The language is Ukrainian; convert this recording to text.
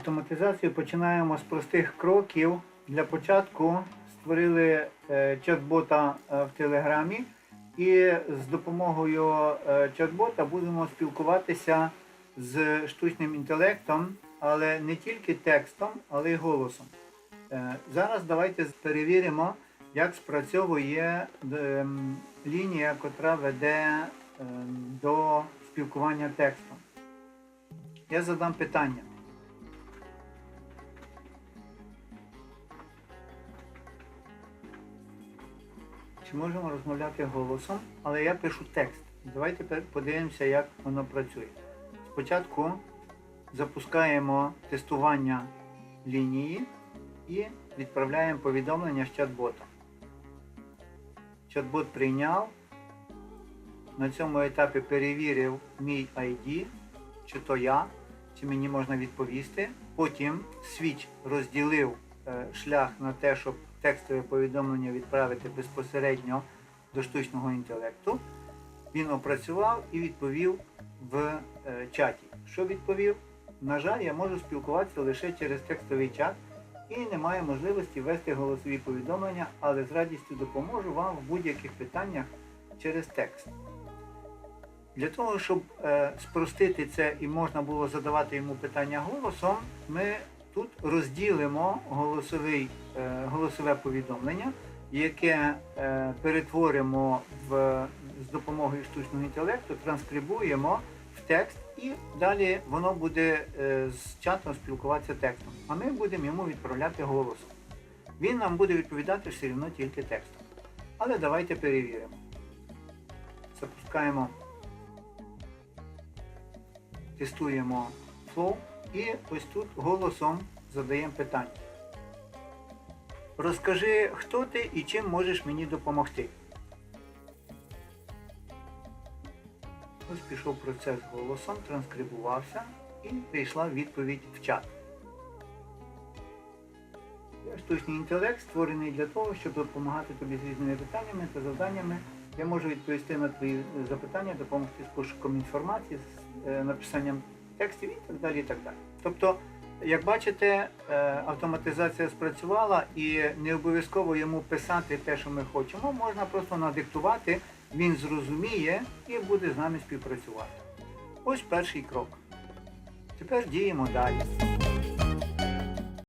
Автоматизацію починаємо з простих кроків. Для початку створили е, чат-бота е, в Телеграмі і з допомогою е, чат-бота будемо спілкуватися з штучним інтелектом, але не тільки текстом, але й голосом. Зараз давайте перевіримо, як спрацьовує ем, лінія, котра веде ем, до спілкування текстом. Я задам питання. Чи можемо розмовляти голосом, але я пишу текст. Давайте подивимося, як воно працює. Спочатку запускаємо тестування лінії і відправляємо повідомлення з чат-бота. Чат-бот прийняв. На цьому етапі перевірив мій ID, чи то я, чи мені можна відповісти. Потім свіч розділив шлях на те, щоб текстове повідомлення відправити безпосередньо до штучного інтелекту. Він опрацював і відповів в е, чаті. Що відповів? На жаль, я можу спілкуватися лише через текстовий чат і немає можливості вести голосові повідомлення, але з радістю допоможу вам в будь-яких питаннях через текст. Для того, щоб е, спростити це і можна було задавати йому питання голосом, ми тут розділимо голосовий, е, голосове повідомлення, яке е, перетворимо в, з допомогою штучного інтелекту, транскрибуємо в текст і далі воно буде е, з чатом спілкуватися текстом. А ми будемо йому відправляти голосом. Він нам буде відповідати все одно тільки текстом. Але давайте перевіримо. Запускаємо тестуємо flow і ось тут голосом задаємо питання. Розкажи, хто ти і чим можеш мені допомогти. Ось пішов процес голосом, транскрибувався і прийшла відповідь в чат. Штучний інтелект створений для того, щоб допомагати тобі з різними питаннями та завданнями. Я можу відповісти на твої запитання, допомогти з пошуком інформації, з е, написанням текстів і так далі. і так далі. Тобто, як бачите, е, автоматизація спрацювала і не обов'язково йому писати те, що ми хочемо, можна просто надиктувати, він зрозуміє і буде з нами співпрацювати. Ось перший крок. Тепер діємо далі.